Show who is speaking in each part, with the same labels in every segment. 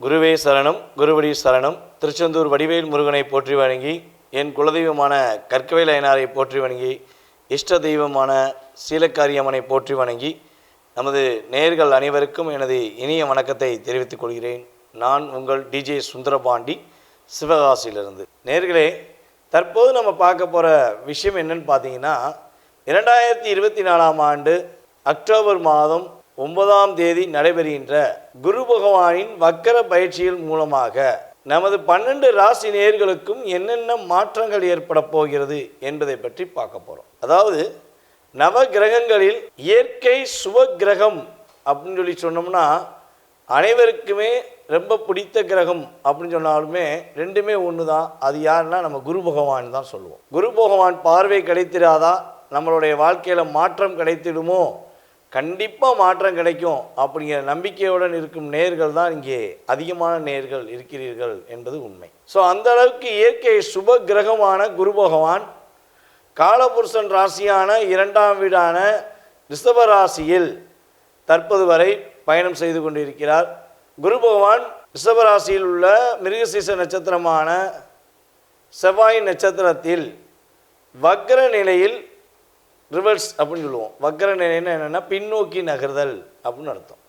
Speaker 1: குருவே சரணம் குருவடி சரணம். திருச்செந்தூர் வடிவேல் முருகனை போற்றி வணங்கி என் குலதெய்வமான கற்கவேல் அயனாரை போற்றி வணங்கி இஷ்ட தெய்வமான சீலக்காரியம்மனை போற்றி வணங்கி நமது நேர்கள் அனைவருக்கும் எனது இனிய வணக்கத்தை தெரிவித்துக் கொள்கிறேன். நான் உங்கள் டிஜே சுந்தரபாண்டி சிவகாசியிலிருந்து. நேர்களே தற்போது நம்ம பார்க்க போகிற விஷயம் என்னன்னு பார்த்தீங்கன்னா இரண்டாயிரத்தி இருபத்தி நாலாம் ஆண்டு அக்டோபர் மாதம் ஒன்பதாம் தேதி நடைபெறுகின்ற குரு பகவானின் வக்கர பயிற்சியின் மூலமாக நமது பன்னெண்டு ராசி நேர்களுக்கும் என்னென்ன மாற்றங்கள் ஏற்பட போகிறது என்பதை பற்றி பார்க்க போகிறோம் அதாவது நவ கிரகங்களில் இயற்கை சுப கிரகம் அப்படின்னு சொல்லி சொன்னோம்னா அனைவருக்குமே ரொம்ப பிடித்த கிரகம் அப்படின்னு சொன்னாலுமே ரெண்டுமே ஒன்று தான் அது யாருன்னா நம்ம குரு பகவான் தான் சொல்லுவோம். குரு பகவான் பார்வை கிடைத்திராதா? நம்மளுடைய வாழ்க்கையில் மாற்றம் கிடைத்திடுமோ? கண்டிப்பாக மாற்றம் கிடைக்கும் அப்படிங்கிற நம்பிக்கையுடன் இருக்கும் நேர்கள் தான் இங்கே அதிகமான நேர்கள் இருக்கிறீர்கள் என்பது உண்மை. ஸோ அந்த அளவுக்கு இயற்கை சுப கிரகமான குரு பகவான் காலபுருஷன் ராசியான இரண்டாம் வீடான ரிஷப ராசியில் தற்போது வரை பயணம் செய்து கொண்டிருக்கிறார். குரு பகவான் ரிஷப ராசியில் உள்ள மிருகசீச நட்சத்திரமான செவ்வாய் நட்சத்திரத்தில் வக்ர நிலையில் ரிவர்ஸ் அப்படின்னு சொல்லுவோம். வக்கர நிலைன்னா என்னென்னா பின்னோக்கி நகர்தல் அப்படின்னு அர்த்தம்.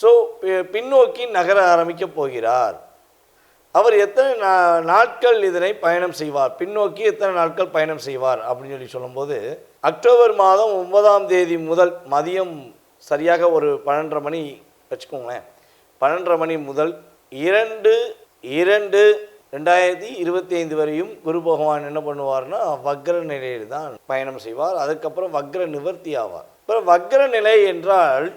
Speaker 1: ஸோ பின்னோக்கி நகர ஆரம்பிக்க போகிறார். அவர் எத்தனை நா நாட்கள் இதனை பயணம் செய்வார்? பின்னோக்கி எத்தனை நாட்கள் பயணம் செய்வார்? அப்படின்னு சொல்லி சொல்லும்போது அக்டோபர் மாதம் ஒன்பதாம் தேதி முதல் மதியம் சரியாக ஒரு பன்னெண்டரை மணி வச்சுக்கோங்களேன். பன்னெண்டரை மணி முதல் இரண்டு இரண்டு ரெண்டாயிரத்தி இருபத்தி ஐந்து வரையும் குரு பகவான் என்ன பண்ணுவார்னா வக்ர நிலையில் தான் பயணம் செய்வார். அதுக்கப்புறம் வக்ர நிவர்த்தி ஆவார். அப்புறம் வக்ர நிலை என்றால்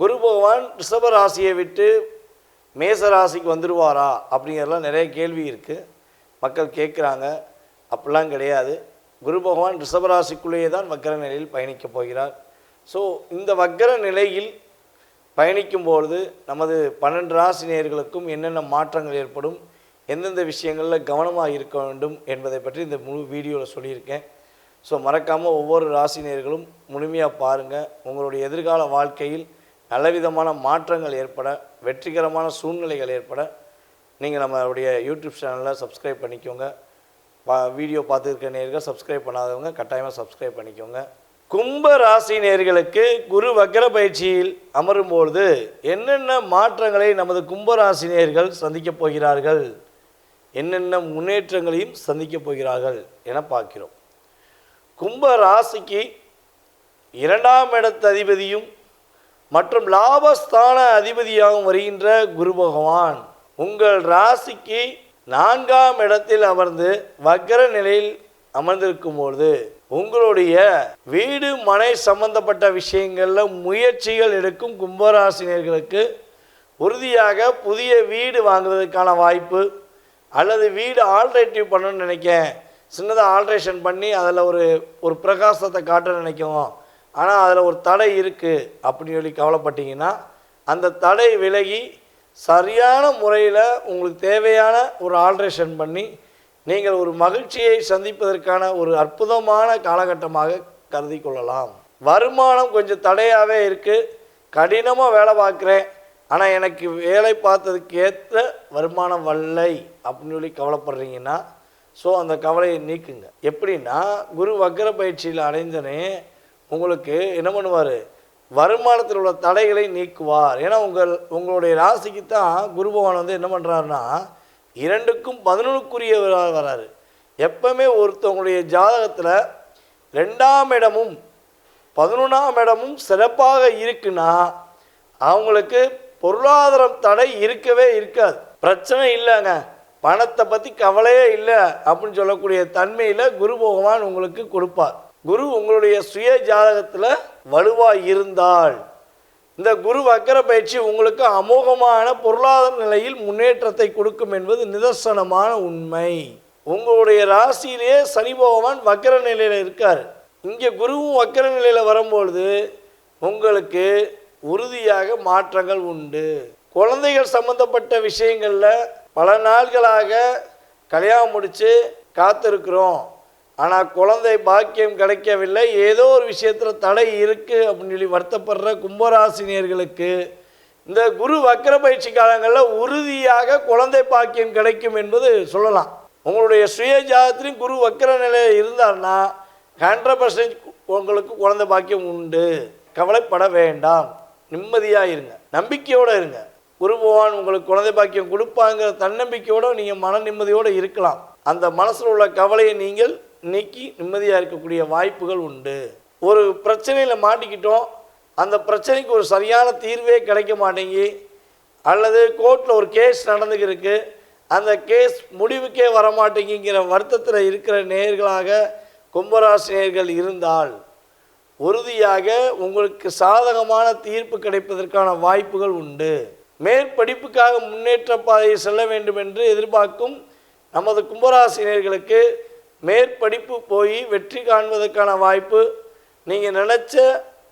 Speaker 1: குரு பகவான் ரிஷப ராசியை விட்டு மேச ராசிக்கு வந்துடுவாரா அப்படிங்கிறதுலாம் நிறைய கேள்வி இருக்குது மக்கள் கேட்குறாங்க அப்படிலாம் கிடையாது. குரு பகவான் ரிஷபராசிக்குள்ளேயே தான் வக்கர நிலையில் பயணிக்கப் போகிறார். ஸோ இந்த வக்கர நிலையில் பயணிக்கும்பொழுது நமது பன்னெண்டு ராசி நேர்களுக்கும் என்னென்ன மாற்றங்கள் ஏற்படும்? எந்தெந்த விஷயங்களில் கவனமாக இருக்க வேண்டும் என்பதை பற்றி இந்த முழு வீடியோவில் சொல்லியிருக்கேன். ஸோ மறக்காமல் ஒவ்வொரு ராசினியர்களும் முழுமையாக பாருங்கள் உங்களுடைய எதிர்கால வாழ்க்கையில் நல்லவிதமான மாற்றங்கள் ஏற்பட வெற்றிகரமான சூழ்நிலைகள் ஏற்பட நீங்கள் நம்மளுடைய யூடியூப் சேனலில் சப்ஸ்கிரைப் பண்ணிக்கோங்க. பா வீடியோ பார்த்துருக்க நேர்கள் சப்ஸ்கிரைப் பண்ணாதவங்க கட்டாயமாக சப்ஸ்கிரைப் பண்ணிக்கோங்க. கும்ப ராசி நேர்களுக்கு குரு வக்கர பயிற்சியில் அமரும்பொழுது என்னென்ன மாற்றங்களை நமது கும்ப நேர்கள் சந்திக்கப் போகிறார்கள்? என்னென்ன முன்னேற்றங்களையும் சந்திக்கப் போகிறார்கள் என பார்க்கிறோம். கும்ப ராசிக்கு இரண்டாம் இடத்து அதிபதியும் மற்றும் லாபஸ்தான அதிபதியாகவும் வருகின்ற குரு பகவான். உங்கள் ராசிக்கு நான்காம் இடத்தில் அமர்ந்து வக்கர நிலையில் அமர்ந்திருக்கும் பொழுது உங்களுடைய வீடு மனை சம்பந்தப்பட்ட விஷயங்களில் முயற்சிகள் எடுக்கும் கும்பராசினியர்களுக்கு உறுதியாக புதிய வீடு வாங்குவதற்கான வாய்ப்பு அல்லது வீடு ஆல்ட்ரேட்டிவ் பண்ணணும்னு நினைக்கேன். சின்னதாக ஆல்ட்ரேஷன் பண்ணி அதில் ஒரு ஒரு பிரகாசத்தை காட்ட நினைக்கும். ஆனால் அதில் ஒரு தடை இருக்குது அப்படின்னு சொல்லி கவலைப்பட்டீங்கன்னா அந்த தடை விலகி சரியான முறையில் உங்களுக்கு தேவையான ஒரு ஆல்ட்ரேஷன் பண்ணி நீங்கள் ஒரு மகிழ்ச்சியை சந்திப்பதற்கான ஒரு அற்புதமான காலகட்டமாக கருதி கொள்ளலாம். வருமானம் கொஞ்சம் தடையாகவே இருக்குது கடினமாக வேலை பார்க்குறேன். ஆனால் எனக்கு வேலை பார்த்ததுக்கு ஏற்ற வருமானம் வரலை அப்படின்னு சொல்லி கவலைப்படுறீங்கன்னா ஸோ அந்த கவலையை நீக்குங்க. எப்படின்னா குரு வக்கர பயிற்சியில் அடைந்தனே உங்களுக்கு என்ன பண்ணுவார்? வருமானத்தில் உள்ள தடைகளை நீக்குவார். ஏன்னா உங்கள் உங்களுடைய ராசிக்கு தான் குரு பகவான் வந்து என்ன பண்ணுறாருன்னா இரண்டுக்கும் பதினொன்றுக்குரியவராக வராரு. எப்பவுமே ஒருத்தவங்களுடைய ஜாதகத்தில் ரெண்டாம் இடமும் பதினொன்றாம் இடமும் சிறப்பாக இருக்குன்னா அவங்களுக்கு பொருளாதாரம் தடை இருக்கவே இருக்காது. பிரச்சனை இல்லைங்க. பணத்தை பற்றி கவலையே இல்லை அப்படின்னு சொல்லக்கூடிய தன்மையில் குரு பகவான் உங்களுக்கு கொடுப்பார். குரு உங்களுடைய சுய ஜாதகத்தில் வலுவாக இருந்தால் இந்த குரு வக்கர பயிற்சி உங்களுக்கு அமோகமான பொருளாதார நிலையில் முன்னேற்றத்தை கொடுக்கும் என்பது நிதர்சனமான உண்மை. உங்களுடைய ராசியிலேயே சனி பகவான் வக்கர நிலையில் இருக்கார். இங்கே குருவும் வக்கர நிலையில் வரும்பொழுது உங்களுக்கு உறுதியாக மாற்றங்கள் உண்டு. குழந்தைகள் சம்பந்தப்பட்ட விஷயங்களில் பல நாள்களாக கல்யாணம் முடித்து காத்திருக்கிறோம். ஆனால் குழந்தை பாக்கியம் கிடைக்கவில்லை. ஏதோ ஒரு விஷயத்தில் தடை இருக்குது அப்படின்னு சொல்லி வருத்தப்படுற கும்பராசினியர்களுக்கு இந்த குரு வக்கர பயிற்சி காலங்களில் உறுதியாக குழந்தை பாக்கியம் கிடைக்கும் என்பது சொல்லலாம். உங்களுடைய சுய ஜாதத்திலையும் குரு வக்கர நிலையில் இருந்தார்னா ஹண்ட்ரட் பர்சன்ட் உங்களுக்கு குழந்தை பாக்கியம் உண்டு. கவலைப்பட வேண்டாம். நிம்மதியாக இருங்க. நம்பிக்கையோடு இருங்க. குரு பகவான் உங்களுக்கு குழந்தை பாக்கியம் கொடுப்பாங்கிற தன்னம்பிக்கையோடு நீங்கள் மன நிம்மதியோடு இருக்கலாம். அந்த மனசில் உள்ள கவலையை நீங்கள் நீக்கி நிம்மதியாக இருக்கக்கூடிய வாய்ப்புகள் உண்டு. ஒரு பிரச்சனையில் மாட்டிக்கிட்டோம். அந்த பிரச்சனைக்கு ஒரு சரியான தீர்வே கிடைக்க மாட்டேங்கி அல்லது கோர்ட்டில் ஒரு கேஸ் நடந்துக்கிருக்கு அந்த கேஸ் முடிவுக்கே வரமாட்டேங்கிற வருத்தத்தில் இருக்கிற நேர்களாக கும்பராசி நேர்கள் இருந்தால் உறுதியாக உங்களுக்கு சாதகமான தீர்ப்பு கிடைப்பதற்கான வாய்ப்புகள் உண்டு. மேற்படிப்புக்காக முன்னேற்ற பாதையை செல்ல வேண்டும் என்று எதிர்பார்க்கும் நமது கும்பராசினியர்களுக்கு மேற்படிப்பு போய் வெற்றி காண்பதற்கான வாய்ப்பு நீங்கள் நினச்ச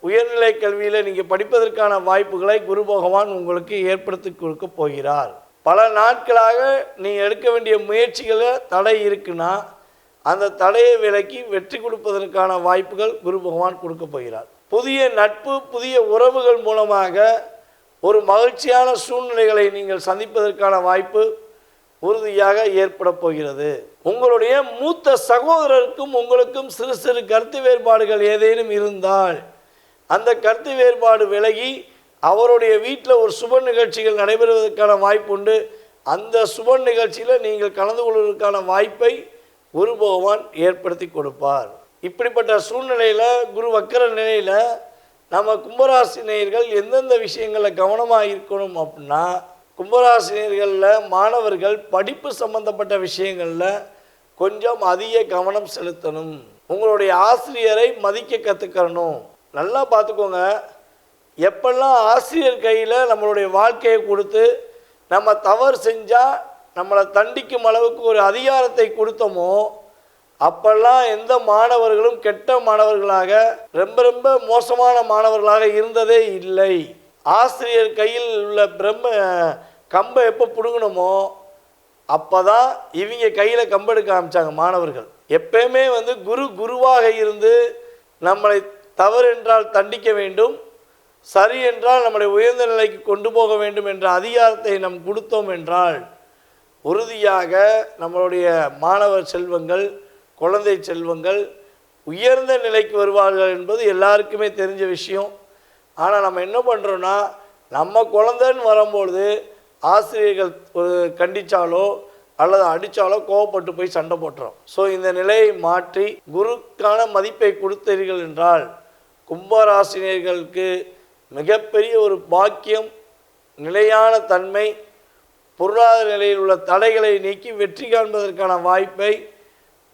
Speaker 1: உயர்நிலை கல்வியில் நீங்கள் படிப்பதற்கான வாய்ப்புகளை குரு பகவான் உங்களுக்கு ஏற்படுத்தி கொடுக்க போகிறார். பல நாட்களாக நீங்கள் எடுக்க வேண்டிய முயற்சிகளை தடை இருக்குன்னா அந்த தடையை விலக்கி வெற்றி கொடுப்பதற்கான வாய்ப்புகள் குரு பகவான் கொடுக்க போகிறார். புதிய நட்பு புதிய உறவுகள் மூலமாக ஒரு மகிழ்ச்சியான சூழ்நிலைகளை நீங்கள் சந்திப்பதற்கான வாய்ப்பு உறுதியாக ஏற்பட போகிறது. உங்களுடைய மூத்த சகோதரருக்கும் உங்களுக்கும் சிறு சிறு கருத்து வேறுபாடுகள் ஏதேனும் இருந்தால் அந்த கருத்து வேறுபாடு விலகி அவருடைய வீட்டில் ஒரு சுப நிகழ்ச்சிகள் நடைபெறுவதற்கான வாய்ப்பு உண்டு. அந்த சுப நிகழ்ச்சியில் நீங்கள் கலந்து கொள்வதற்கான வாய்ப்பை குரு பகவான் ஏற்படுத்தி கொடுப்பார். இப்படிப்பட்ட சூழ்நிலையில் குரு வக்கர நிலையில் நம்ம கும்பராசி நேயர்கள் எந்தெந்த விஷயங்களில் கவனமாக இருக்கணும் அப்படின்னா கும்பராசி நேயர்களில் மாணவர்கள் படிப்பு சம்பந்தப்பட்ட விஷயங்களில் கொஞ்சம் அதிக கவனம் செலுத்தணும். உங்களுடைய ஆசிரியரை மதிக்க கற்றுக்கணும் நல்லா பார்த்துக்கோங்க எப்பெல்லாம் ஆசிரியர் கையில் நம்மளுடைய வாழ்க்கையை கொடுத்து நம்ம தவறு செஞ்சால் நம்மளை தண்டிக்கும் அளவுக்கு ஒரு அதிகாரத்தை கொடுத்தோமோ அப்பெல்லாம் எந்த மாணவர்களும் கெட்ட மாணவர்களாக ரொம்ப ரொம்ப மோசமான மாணவர்களாக இருந்ததே இல்லை. ஆசிரியர் கையில் உள்ள பிரம்ம கம்பை எப்போ பிடுங்கணுமோ அப்போ தான் இவங்க கையில் கம்பெடுக்க ஆரம்பித்தாங்க மாணவர்கள். எப்பயுமே வந்து குரு குருவாக இருந்து நம்மளை தவறு என்றால் தண்டிக்க வேண்டும் சரி என்றால் நம்மளை உயர்ந்த நிலைக்கு கொண்டு போக வேண்டும் என்ற அதிகாரத்தை நம் கொடுத்தோம் என்றால் உறுதியாக நம்மளுடைய மாணவர் செல்வங்கள் குழந்தை செல்வங்கள் உயர்ந்த நிலைக்கு வருவார்கள் என்பது எல்லாருக்குமே தெரிஞ்ச விஷயம். ஆனால் நம்ம என்ன பண்ணுறோன்னா நம்ம குழந்தைன்னு வரும்பொழுது ஆசிரியர்கள் ஒரு கண்டித்தாலோ அல்லது அடித்தாலோ கோவப்பட்டு போய் சண்டை போட்டுறோம். ஸோ இந்த நிலையை மாற்றி குருக்கான மதிப்பை கொடுத்தீர்கள் என்றால் கும்பராசினியர்களுக்கு மிகப்பெரிய ஒரு பாக்கியம் நிலையான தன்மை பொருளாதார நிலையில் உள்ள தடைகளை நீக்கி வெற்றி காண்பதற்கான வாய்ப்பை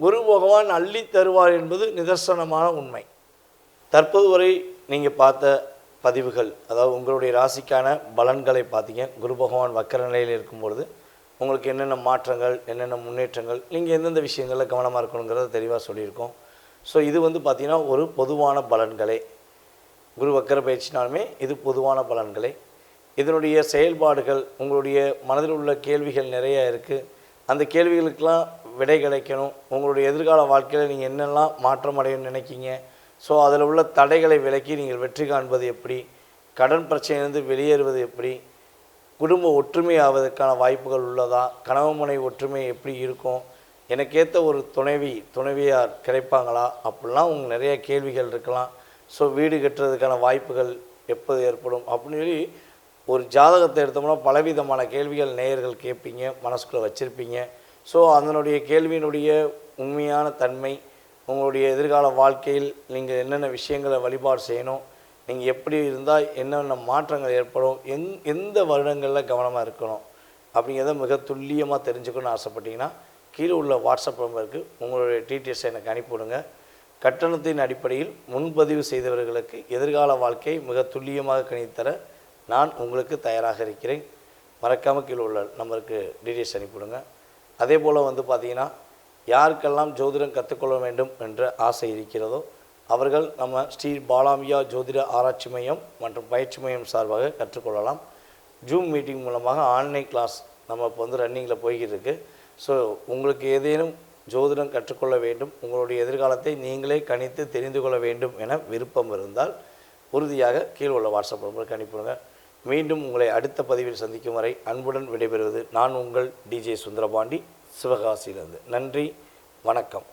Speaker 1: குரு பகவான் அள்ளி தருவார் என்பது நிதர்சனமான உண்மை. தற்போது வரை நீங்கள் பார்த்த பதிவுகள் அதாவது உங்களுடைய ராசிக்கான பலன்களை பார்த்தீங்க. குரு பகவான் வக்கர நிலையில் இருக்கும் பொழுது உங்களுக்கு என்னென்ன மாற்றங்கள் என்னென்ன முன்னேற்றங்கள் நீங்கள் எந்தெந்த விஷயங்களில் கவனமாக இருக்கணுங்கிறத தெளிவாக சொல்லியிருக்கோம். ஸோ இது வந்து பார்த்திங்கன்னா ஒரு பொதுவான பலன்களே. குரு வக்கர பயிற்சினாலுமே இது பொதுவான பலன்களே. இதனுடைய செயல்பாடுகள் உங்களுடைய மனதில் உள்ள கேள்விகள் நிறைய இருக்குது அந்த கேள்விகளுக்கெல்லாம் விடை கிடைக்கணும். உங்களுடைய எதிர்கால வாழ்க்கையில் நீங்கள் என்னெல்லாம் மாற்றம் அடையணும்னு நினைக்கிங்க? ஸோ அதில் உள்ள தடைகளை விலக்கி நீங்கள் வெற்றி காண்பது எப்படி? கடன் பிரச்சனையிலிருந்து வெளியேறுவது எப்படி? குடும்ப ஒற்றுமை ஆவதற்கான வாய்ப்புகள் உள்ளதா? கணவன் ஒற்றுமை எப்படி இருக்கும்? எனக்கேற்ற ஒரு துணைவி துணைவியார் கிடைப்பாங்களா? அப்படிலாம் உங்களுக்கு நிறைய கேள்விகள் இருக்கலாம். ஸோ வீடு கட்டுறதுக்கான வாய்ப்புகள் எப்போது ஏற்படும்? அப்படின்னு சொல்லி ஒரு ஜாதகத்தை எடுத்தோம்னா பலவிதமான கேள்விகள் நேயர்கள் கேட்பீங்க மனசுக்குள்ளே வச்சுருப்பீங்க. ஸோ அதனுடைய கேள்வியினுடைய உண்மையான தன்மை உங்களுடைய எதிர்கால வாழ்க்கையில் நீங்கள் என்னென்ன விஷயங்களை வழிபாடு செய்யணும் நீங்கள் எப்படி இருந்தால் என்னென்ன மாற்றங்கள் ஏற்படும் எந் எந்த வருடங்களில் கவனமாக இருக்கணும் அப்படிங்கிறத மிக துல்லியமாக தெரிஞ்சுக்கணும்னு ஆசைப்பட்டீங்கன்னா கீழே உள்ள வாட்ஸ்அப் நம்பருக்கு உங்களுடைய டீட்டெயில்ஸை எனக்கு அனுப்பிவிடுங்க. கட்டணத்தின் அடிப்படையில் முன்பதிவு செய்தவர்களுக்கு எதிர்கால வாழ்க்கையை மிக துல்லியமாக கணித்தர நான் உங்களுக்கு தயாராக இருக்கிறேன். மறக்காமல் கீழே உள்ள நம்பருக்கு டீடைல்ஸ் அனுப்பிவிடுங்க. அதே போல் வந்து பார்த்தீங்கன்னா யாருக்கெல்லாம் ஜோதிடம் கற்றுக்கொள்ள வேண்டும் என்ற ஆசை இருக்கிறதோ அவர்கள் நம்ம ஸ்ரீ பாலாமியா ஜோதிட ஆராய்ச்சி மையம் மற்றும் பயிற்சி மையம் சார்பாக கற்றுக்கொள்ளலாம். ஜூம் மீட்டிங் மூலமாக ஆன்லைன் கிளாஸ் நம்ம இப்போ வந்து ரன்னிங்கில் போய்கிட்டு இருக்குது ஸோ உங்களுக்கு ஏதேனும் ஜோதிடம் கற்றுக்கொள்ள வேண்டும் உங்களுடைய எதிர்காலத்தை நீங்களே கணித்து தெரிந்து கொள்ள வேண்டும் என விருப்பம் இருந்தால் உறுதியாக கீழே உள்ள வாட்ஸ்அப் நம்பருக்கு அனுப்பிவிடுங்க. மீண்டும் உங்களை அடுத்த பதிவில் சந்திக்கும் வரை அன்புடன் விடைபெறுவது நான் உங்கள் டிஜே சுந்தரபாண்டி சிவகாசியிலிருந்து. நன்றி வணக்கம்.